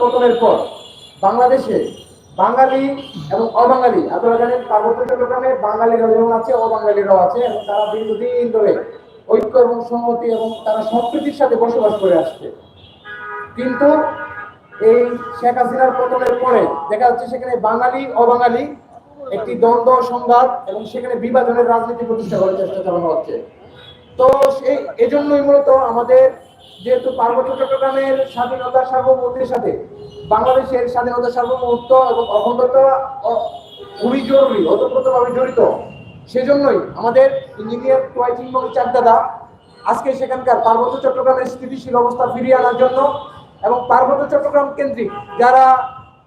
পতনের পর বাংলাদেশে বাঙালি এবং অবাঙালি, আপনারা জানেন পার্বত্য চট্টগ্রামে বাঙালিরাও যেমন আছে অবাঙালিরাও আছে এবং তারা দীর্ঘদিন ধরে ঐক্য এবং সংহতি এবং তারা সম্প্রীতির সাথে বসবাস করে আসছে। কিন্তু এই শেখ হাসিনার পতনের পরে দেখা যাচ্ছে সেখানে বাঙালি, অবাঙালি একটি দ্বন্দ্ব, সংঘাত এবং সেখানে বিভাজনের রাজনীতি প্রতিষ্ঠা করার চেষ্টা চালানো হচ্ছে। তো সেই এজন্যই মূলত আমাদের যেহেতু পার্বত্য চট্টগ্রামের স্বাধীনতা সার্বভৌমত্বের সাথে, বাংলাদেশের স্বাধীনতা সার্বভৌমত্ব এবং অখণ্ডতা খুবই জরুরি, ওতপ্রোতভাবে জড়িত। সেজন্যই আমাদের ইঞ্জিনিয়ার টুয়াইচিং চাকদাদা আজকে সেখানকার পার্বত্য চট্টগ্রামের স্থিতিশীল অবস্থা ফিরিয়ে আনার জন্য এবং পার্বত্য চট্টগ্রাম কেন্দ্রিক যারা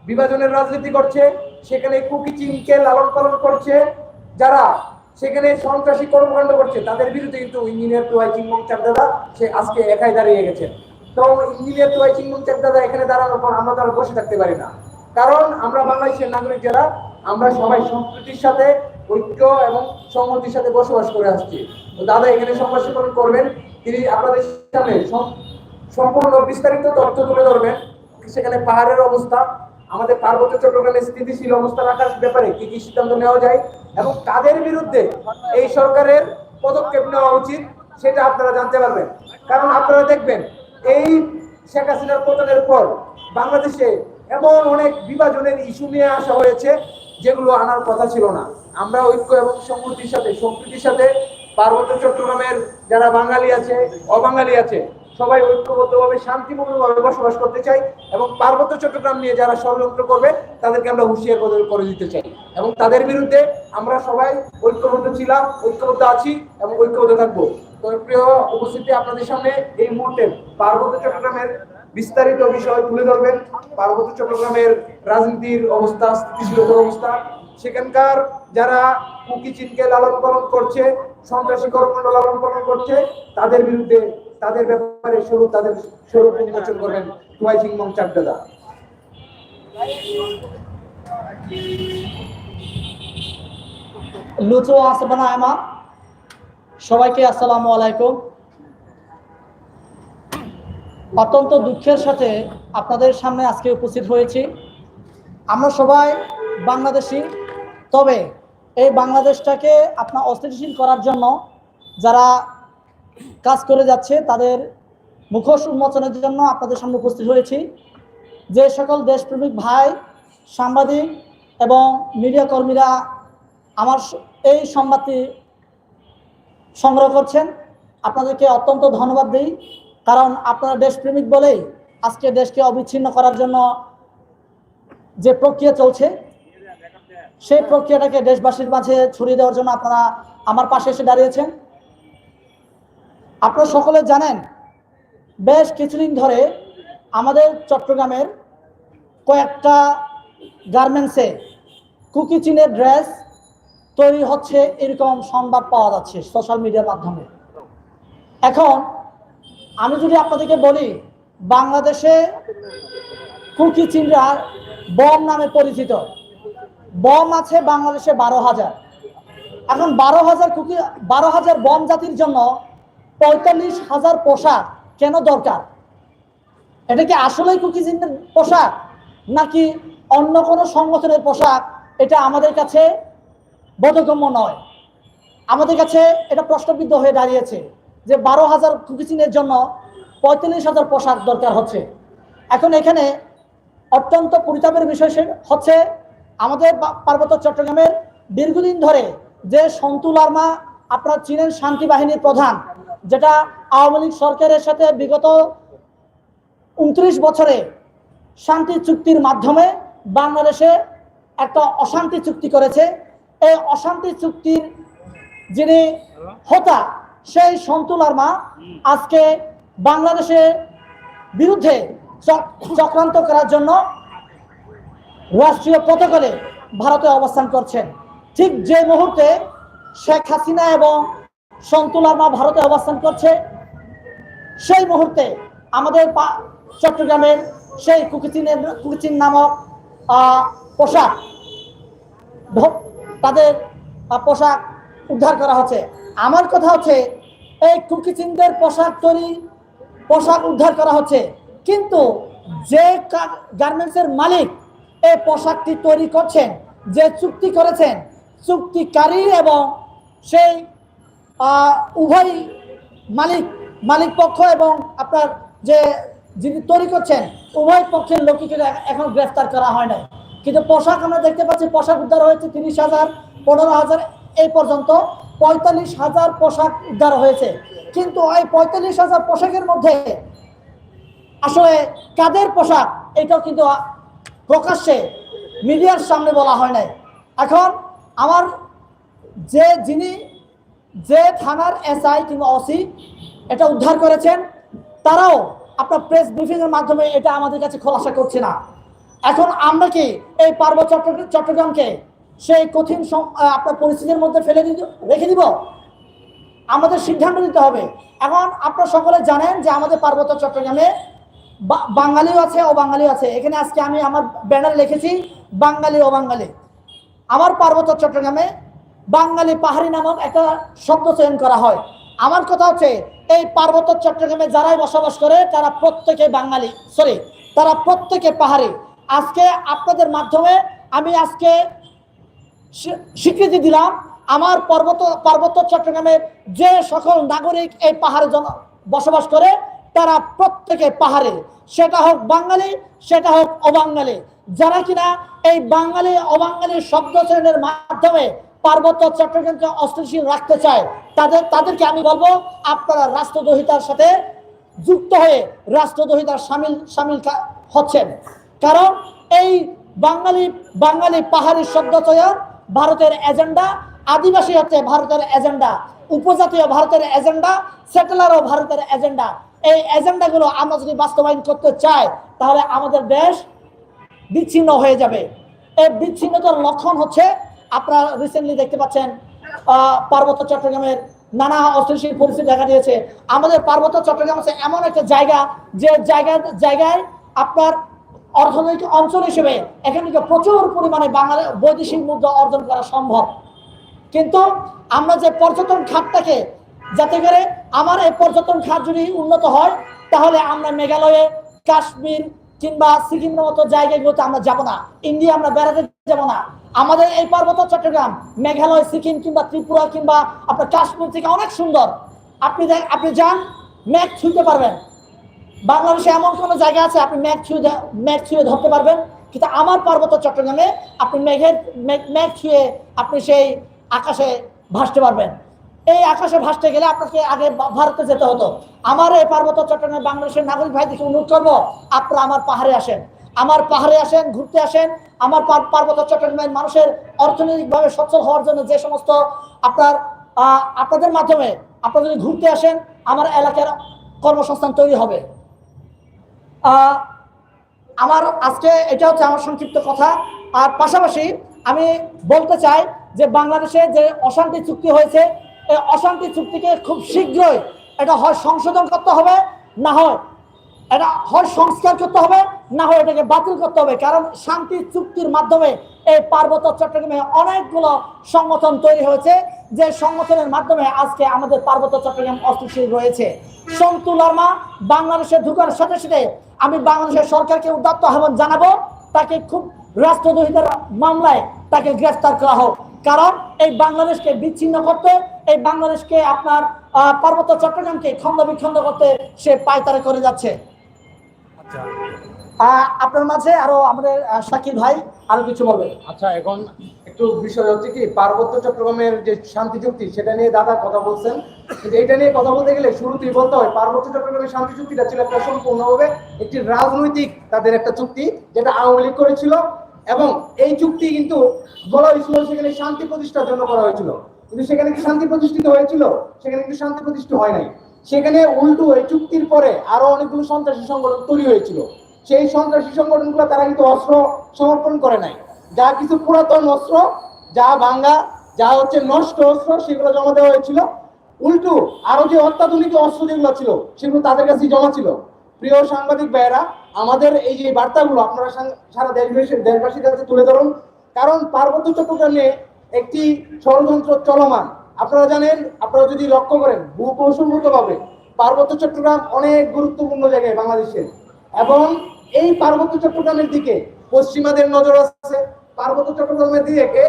বিভাজনের রাজনীতি করছে, সেখানে কুকিচিংকে লালন পালন করছে, যারা সেখানে সন্ত্রাসী কর্মকাণ্ড করছে। তাদের বিরুদ্ধে কিন্তু ইঞ্জিনিয়ার টুয়াই চিংমং চাকদাদা সে আজকে একাই দাঁড়িয়ে গেছেন তো ইঞ্জিনিয়ার টুয়াই চিংমং চাকদাদা এখানে দাঁড়ানোর পর আমরা তারা বসে থাকতে পারি না। কারণ আমরা বাংলাদেশের নাগরিক যারা, আমরা সবাই সম্প্রীতির সাথে, ঐক্য এবং সংহতির সাথে বসবাস করে আসছি। দাদা এখানে সংবাদীকরণ করবেন, তিনি আপনাদের সামনে সম্পূর্ণ বিস্তারিত তথ্য তুলে ধরবেন। সেখানে পাহাড়ের অবস্থা আমাদের পার্বত্য চট্টগ্রামের স্থিতিশীল অবস্থা রাখার ব্যাপারে কি কি সিদ্ধান্ত নেওয়া যায় এবং কাদের বিরুদ্ধে এই সরকারের পদক্ষেপ নেওয়া উচিত সেটা আপনারা জানতে পারবেন। কারণ আপনারা দেখবেন, এই শেখ হাসিনার পতনের পর বাংলাদেশে এমন অনেক বিভাজনের ইস্যু নিয়ে আসা হয়েছে যেগুলো আনার কথা ছিল না। আমরা ঐক্য এবং সংহতির সাথে, সম্প্রীতির সাথে পার্বত্য চট্টগ্রামের যারা বাঙালি আছে, অবাঙালি আছে সবাই ঐক্যবদ্ধভাবে, শান্তিপূর্ণভাবে বসবাস করতে চাই এবং পার্বত্য চট্টগ্রাম নিয়ে যারা ষড়যন্ত্র করবে, তাদেরকে আমরা হুঁশিয়ার করে দিতে চাই। এবং তাদের বিরুদ্ধে আমরা সবাই ঐক্যবদ্ধ ছিলাম, ঐক্যবদ্ধ আছি এবং ঐক্যবদ্ধ থাকব। তো প্রিয় উপস্থিতি, আপনাদের সামনে এই মুহূর্তে পার্বত্য চট্টগ্রামের বিস্তারিত বিষয় তুলে ধরবেন। পার্বত্য চট্টগ্রামের রাজনীতির অবস্থা, স্থিতিশীলতার অবস্থা। সেখানকার যারা কুকি চিনকে লালন পালন করছে, সন্ত্রাসী কর্মকাণ্ড লালন পালন করছে, তাদের বিরুদ্ধে তাদের ব্যাপারে স্বরূপ তাদের স্বরূপ উন্মোচন করবেন টুয়াই চিংমং চাকদাদা লুচু আসবানা আমা সবাইকে আসসালামু আলাইকুম। অত্যন্ত দুঃখের সাথে আপনাদের সামনে আজকে উপস্থিত হয়েছি। আমরা সবাই বাংলাদেশি, তবে এই বাংলাদেশটাকে আপনার অস্থিতিশীল করার জন্য যারা কাজ করে যাচ্ছে, তাদের মুখোশ উন্মোচনের জন্য আপনাদের সামনে উপস্থিত হয়েছি। যে সকল দেশপ্রেমিক ভাই, সাংবাদিক এবং মিডিয়া কর্মীরা আমার এই সংবাদটি সংগ্রহ করছেন, আপনাদেরকে অত্যন্ত ধন্যবাদ দিই। কারণ আপনারা দেশপ্রেমিক বলেই আজকে দেশকে অবিচ্ছিন্ন করার জন্য যে প্রক্রিয়া চলছে, সেই প্রক্রিয়াটাকে দেশবাসীর মাঝে ছড়িয়ে দেওয়ার জন্য আপনারা আমার পাশে এসে দাঁড়িয়েছেন। আপনারা সকলে জানেন, বেশ কিছুদিন ধরে আমাদের চট্টগ্রামের কয়েকটা গার্মেন্টসে কুকি চিনের ড্রেস তৈরি হচ্ছে এরকম সংবাদ পাওয়া যাচ্ছে সোশ্যাল মিডিয়ার মাধ্যমে। এখন আমি যদি আপনাদেরকে বলি, বাংলাদেশে কুকি চিনরা বম নামে পরিচিত। বম আছে বাংলাদেশে বারো হাজার। এখন বারো হাজার কুকি বারো হাজার বম জাতির জন্য পঁয়তাল্লিশ হাজার পোশাক কেন দরকার? এটা কি আসলেই কুকি পোশাক? নাকি অন্য কোনো সংগঠনের পোশাক? এটা আমাদের কাছে বোধগম্য নয়। আমাদের কাছে এটা প্রশ্নবিদ্ধ হয়ে দাঁড়িয়েছে যে বারো হাজার কুকিচিনের জন্য পঁয়তাল্লিশ হাজার পোশাক দরকার হচ্ছে। এখন এখানে অত্যন্ত পরিতাপের বিষয় হচ্ছে আমাদের পার্বত্য চট্টগ্রামের দীর্ঘদিন ধরে যে সন্তু লার্মা আপনারা চীনের শান্তি বাহিনীর প্রধান, যেটা আওয়ামী লীগ সরকারের সাথে বিগত উনত্রিশ বছরে শান্তি চুক্তির মাধ্যমে বাংলাদেশে একটা অশান্তি চুক্তি করেছে। এই অশান্তি চুক্তির যিনি হোতা, সেই সন্তুলার মা আজকে বাংলাদেশের বিরুদ্ধে চক- চক্রান্ত করার জন্য রাষ্ট্রীয় প্রটোকলে ভারতে অবস্থান করছেন। ঠিক যে মুহূর্তে শেখ হাসিনা এবং সন্তুলার মা ভারতে অবস্থান করছে। সেই মুহূর্তে আমাদের চট্টগ্রামের সেই কুকিচিনের কুকিচিন নামক পোশাক তাদের পোশাক উদ্ধার করা হচ্ছে। আমার কথা হচ্ছে, এই কুকিচিনদের পোশাক তৈরি, পোশাক উদ্ধার করা হচ্ছে। কিন্তু যে গার্মেন্টসের মালিক এই পোশাকটি তৈরি করছেন, যে চুক্তি করেছেন চুক্তিকারী এবং সেই উভয় মালিক মালিক পক্ষ এবং আপনার যে যিনি তৈরি করছেন, উভয় পক্ষের লোককে কিন্তু এখন গ্রেফতার করা হয় নাই। কিন্তু পোশাক আমরা দেখতে পাচ্ছি, পোশাক উদ্ধার হয়েছে তিরিশ হাজার পনেরো হাজার, এই পর্যন্ত পঁয়তাল্লিশ হাজার পোশাক উদ্ধার হয়েছে। কিন্তু এই পঁয়তাল্লিশ হাজার পোশাকের মধ্যে আসলে কাদের পোশাক, এটাও কিন্তু প্রকাশ্যে মিডিয়ার সামনে বলা হয় নাই। এখন আমার যে যিনি যে থানার এসআই কিংবা ওসি, এটা উদ্ধার করেছেন, তারাও আপনার প্রেস ব্রিফিংয়ের মাধ্যমে এটা আমাদের কাছে খোলাসা করছে না। এখন আমরা কি এই চট্টগ্রাম চট্টগ্রামকে সেই কঠিন আপনার পরিস্থিতির মধ্যে ফেলে রেখে দিব? আমাদের সিদ্ধান্ত নিতে হবে। এখন আপনারা সকলে জানেন যে আমাদের পার্বত্য চট্টগ্রামে বাঙালিও আছে ও বাঙালিও আছে। এখানে আজকে আমি আমার ব্যানার লিখেছি, বাঙালি ও বাঙালি আমার পার্বত্য চট্টগ্রামে বাঙালি পাহাড়ি নামক একটা শব্দ চয়ন করা হয়। আমার কথা হচ্ছে, এই পার্বত্য চট্টগ্রামে যারাই বসবাস করে, তারা প্রত্যেকে বাঙালি। সরি তারা প্রত্যেকে পাহাড়ি। আজকে আপনাদের মাধ্যমে আমি আজকে স্বীকৃতি দিলাম, আমার পর্বত পার্বত্য চট্টগ্রামের যে সকল নাগরিক এই পাহাড়ে জন বসবাস করে, তারা প্রত্যেকে পাহাড়ে। সেটা হোক বাঙালি, সেটা হোক অবাঙালি। যারা কিনা এই বাঙালি, অবাঙালি শব্দ চয়নের মাধ্যমে পার্বত্য চট্টগ্রামকে অস্থিতিশীল রাখতে চায়। তাদের, তাদেরকে আমি বলব, আপনারা রাষ্ট্রদ্রোহিতার সাথে যুক্ত হয়ে রাষ্ট্রদ্রোহিতার সামিল সামিল হচ্ছেন। কারণ এই বাঙালি বাঙালি পাহাড়ি শব্দ ভারতের এজেন্ডা, আদিবাসী হচ্ছে ভারতের এজেন্ডা, উপজাতীয় ভারতের এজেন্ডা সেটেলারও ভারতের এজেন্ডা। এই এজেন্ডাগুলো আমরা যদি বাস্তবায়ন করতে চাই, তাহলে আমাদের দেশ বিচ্ছিন্ন হয়ে যাবে। এই বিচ্ছিন্নতার লক্ষণ হচ্ছে, আপনারা রিসেন্টলি দেখতে পাচ্ছেন পার্বত্য চট্টগ্রামের নানা অস্থিতিশীল পরিস্থিতি দেখা দিয়েছে। আমাদের পার্বত্য চট্টগ্রাম হচ্ছে এমন একটা জায়গা, যে জায়গা, জায়গায় আপনার অর্থনৈতিক অঞ্চল হিসেবে এখান থেকে প্রচুর পরিমাণে বাংলা বৈদেশিক মুদ্রা অর্জন করা সম্ভব। কিন্তু আমরা যে পর্যটন খাতটাকে, যাতে করে আমার এই পর্যটন খাত যদি উন্নত হয়, তাহলে আমরা মেঘালয়ে, কাশ্মীর কিংবা সিকিমের মতো জায়গাগুলোতে আমরা যাব না। ইন্ডিয়া আমরা বেড়াতে যাব না। আমাদের এই পার্বত্য চট্টগ্রাম, মেঘালয়, সিকিম কিংবা ত্রিপুরা কিংবা আপনার কাশ্মীর থেকে অনেক সুন্দর। আপনি দেখ, আপনি যান, মেঘ ছুঁতে পারবেন। বাংলাদেশে এমন কোনো জায়গা আছে, আপনি মেঘ ছুঁয়ে মেঘ ছুঁয়ে ধরতে পারবেন। কিন্তু আমার পার্বত্য চট্টগ্রামে আপনি মেঘের, মেঘ- মেঘ ছুঁয়ে আপনি সেই আকাশে ভাসতে পারবেন। এই আকাশে ভাসতে গেলে আপনাকে আগে ভারতে যেতে হতো। আমার এই পার্বত্য চট্টগ্রামে বাংলাদেশের নাগরিক ভাইদেরকে অনুরোধ করব আপনারা আমার পাহাড়ে আসেন। আমার পাহাড়ে আসেন, ঘুরতে আসেন। আমার পার্বত্য চট্টগ্রামের মানুষের অর্থনৈতিকভাবে সচ্ছল হওয়ার জন্য যে সমস্ত আপনার আপনাদের মাধ্যমে আপনারা যদি ঘুরতে আসেন, আমার এলাকার কর্মসংস্থান তৈরি হবে। আমার আজকে এটা হচ্ছে আমার সংক্ষিপ্ত কথা। আর পাশাপাশি আমি বলতে চাই যে বাংলাদেশে যে অশান্তি চুক্তি হয়েছে এই অশান্তি চুক্তিকে খুব শীঘ্রই এটা হয় সংশোধন করতে হবে, না হয় এটা হয় সংস্কার করতে হবে, না হয় এটাকে বাতিল করতে হবে। কারণ শান্তি চুক্তির মাধ্যমে এই পার্বত্য চট্টগ্রামে অনেকগুলো সংগঠন তৈরি হয়েছে, যে সংগঠনের মাধ্যমে আজকে আমাদের পার্বত্য চট্টগ্রাম অস্থিতিশীল রয়েছে। সন্তু লার্মা বাংলাদেশে ঢুকার সাথে সাথে আমি বাংলাদেশের সরকারকে উদ্যত্ত আহ্বান জানাব, তাকে খুব রাষ্ট্রদ্রোহিতার মামলায় তাকে গ্রেফতার করা হোক। কারণ এই বাংলাদেশকে বিচ্ছিন্ন করতে এই বাংলাদেশকে আপনার পার্বত্য চট্টগ্রামকে খন্ড বিখণ্ড করতে সে পায়তারা করে যাচ্ছে। আচ্ছা। আপনার মাঝে আরও আমাদের শাকির ভাই আরও কিছু বলবে? আচ্ছা এখন একটু বিষয় হচ্ছে কি পার্বত্য চট্টগ্রামের যে শান্তি চুক্তি সেটা নিয়ে দাদা কথা বলছেন। কিন্তু এটা নিয়ে কথা বলতে গেলে শুরুতেই বলতে হয় পার্বত্য চট্টগ্রামের শান্তি চুক্তিটা ছিল একটা সম্পূর্ণভাবে একটি রাজনৈতিক তাদের একটা চুক্তি যেটা আওয়ামী লীগ করেছিল। এবং এই চুক্তি কিন্তু বলা হয়েছিল সেখানে শান্তি প্রতিষ্ঠার জন্য করা হয়েছিল। কিন্তু সেখানে কি শান্তি প্রতিষ্ঠিত হয়েছিল? সেখানে কিন্তু শান্তি প্রতিষ্ঠিত হয় নাই। সেখানে উল্টো এই চুক্তির পরে আরও অনেকগুলো সন্ত্রাসী সংগঠন তৈরি হয়েছিল। সেই সন্ত্রাসী সংগঠনগুলো তারা কিন্তু অস্ত্র সমর্পণ করে নাই। যা কিছু পুরাতন অস্ত্র, যা ভাঙ্গা, যা হচ্ছে নষ্ট অস্ত্র, সেগুলো জমা দেওয়া হয়েছিল। উল্টো আরও যে অত্যাধুনিক অস্ত্র যেগুলো ছিল, সেগুলো তাদের কাছে জমা ছিল। প্রিয় সাংবাদিক ভাইয়েরা আমাদের এই যে বার্তাগুলো আপনারা সারা দেশবাসী দেশবাসীর কাছে তুলে ধরুন, কারণ পার্বত্য চট্টগ্রামে একটি ষড়যন্ত্র চলমান। আপনারা জানেন, আপনারা যদি লক্ষ্য করেন ভূকৌশলগত ভাবে পার্বত্য চট্টগ্রাম অনেক গুরুত্বপূর্ণ জায়গায় বাংলাদেশের। এবং এই পার্বত্য চট্টগ্রামের দিকে পশ্চিমাদের নজর আছে। পার্বত্য চট্টগ্রামের দিকে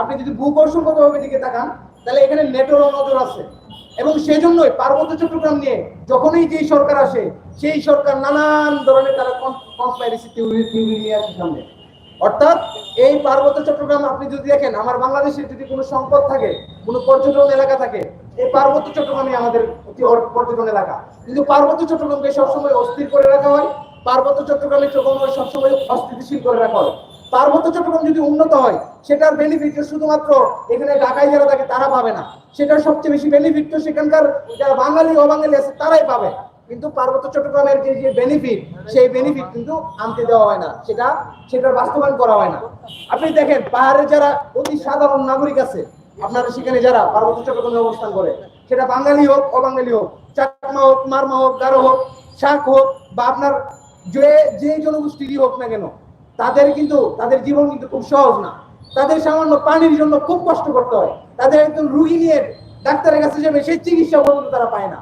আপনি যদি ভূকৌশলগতভাবে দিকে তাকান, তাহলে এখানে নেটোরও নজর আছে। এবং সেই সেজন্যই পার্বত্য চট্টগ্রাম নিয়ে যখনই যেই সরকার আসে, সেই সরকার নানান ধরনের তারা কনস্পাইরেসি থিওরি নিয়ে আসে সামনে। অর্থাৎ এই পার্বত্য চট্টগ্রাম আপনি যদি দেখেন, আমার বাংলাদেশে যদি কোনো সম্পদ থাকে, কোনো পর্যটন এলাকা থাকে, এই পার্বত্য চট্টগ্রামই আমাদের একটি পর্যটন এলাকা। কিন্তু পার্বত্য চট্টগ্রামকে সবসময় অস্থির করে রাখা হয়, পার্বত্য চট্টগ্রামের চট্টগ্রাম সবসময় অস্থিতিশীল করে রাখা হয়। পার্বত্য চট্টগ্রাম যদি উন্নত হয়, সেটার বেনিফিট শুধুমাত্র এখানে ঢাকায় যারা থাকে তারা পাবে না। সেটার সবচেয়ে বেশি বেনিফিট তো সেখানকার যারা বাঙালি, অবাঙালি আছে, তারাই পাবে। কিন্তু পার্বত্য চট্টগ্রামের যে যে বেনিফিট সেই বেনিফিট কিন্তু আনতে দেওয়া হয় না। সেটা, সেটার বাস্তবায়ন করা হয় না। আপনি দেখেন পাহাড়ে যারা অতি সাধারণ নাগরিক আছে, আপনারা সেখানে যারা পার্বত্য চট্টগ্রামে অবস্থান করে, সেটা বাঙালি হোক, অবাঙালি হোক, চাকমা হোক, মারমা হোক, গারো হোক, শাক হোক, বা আপনার যে যে জনগোষ্ঠীরই হোক না কেন তাদের কিন্তু, তাদের জীবন কিন্তু খুব সহজ না। তাদের সামান্য পানির জন্য খুব কষ্ট করতে হয়। তাদের একজন রুগী নিয়ে ডাক্তারের কাছে যাবে, সেই চিকিৎসা পর্যন্ত তারা পায় না।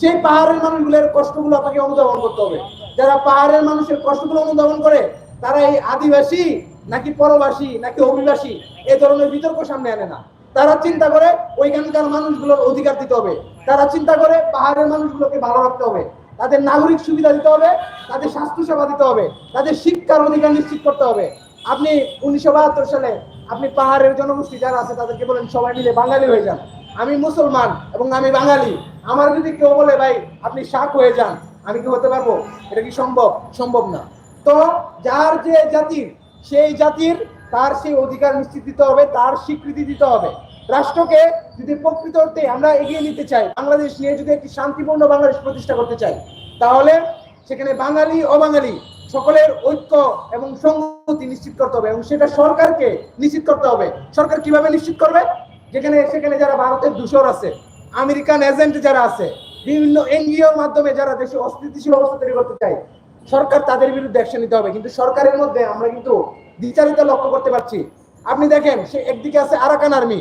সেই পাহাড়ের মানুষগুলোর কষ্টগুলো আপনাকে অনুধাবন করতে হবে। যারা পাহাড়ের মানুষের কষ্টগুলো অনুধাবন করে, তারা এই আদিবাসী নাকি পরবাসী নাকি অভিবাসী, এ ধরনের বিতর্ক সামনে আনে না। তারা চিন্তা করে ওইখানকার মানুষগুলোর অধিকার দিতে হবে। তারা চিন্তা করে পাহাড়ের মানুষগুলোকে ভালো রাখতে হবে। তাদের নাগরিক সুবিধা দিতে হবে, তাদের স্বাস্থ্য সেবা দিতে হবে, তাদের শিক্ষার অধিকার নিশ্চিত করতে হবে। আপনি উনিশশো বাহাত্তর সালে আপনি পাহাড়ের জনগোষ্ঠী যারা আছে, তাদেরকে বলেন সবাই মিলে বাঙালি হয়ে যান। আমি মুসলমান এবং আমি বাঙালি। আমার যদি কেউ বলে, ভাই, আপনি শাক হয়ে যান, আমি কি হতে পারব? এটা কি সম্ভব? সম্ভব না। তো যার যে জাতির সেই জাতির তার সেই অধিকার নিশ্চিত দিতে হবে, তার স্বীকৃতি দিতে হবে। রাষ্ট্রকে যদি প্রকৃত অর্থে আমরা এগিয়ে নিতে চাই, বাংলাদেশ নিয়ে যদি একটি শান্তিপূর্ণ বাংলাদেশ প্রতিষ্ঠা করতে চাই, তাহলে সেখানে বাঙালি, অবাঙালি সকলের ঐক্য এবং সংহতি নিশ্চিত করতে হবে এবং সেটা সরকারকে নিশ্চিত করতে হবে। সরকার কীভাবে নিশ্চিত করবে? যেখানে, সেখানে যারা ভারতের দূষর আছে, আমেরিকান এজেন্ট যারা আছে, বিভিন্ন এনজিওর মাধ্যমে যারা দেশে অস্থিতিশীল অবস্থা তৈরি করতে চায়, সরকার তাদের বিরুদ্ধে অ্যাকশন নিতে হবে। কিন্তু সরকারের মধ্যে আমরা কিন্তু দ্বিচারিতা লক্ষ্য করতে পারছি। আপনি দেখেন, সে একদিকে আছে আরাকান আর্মি।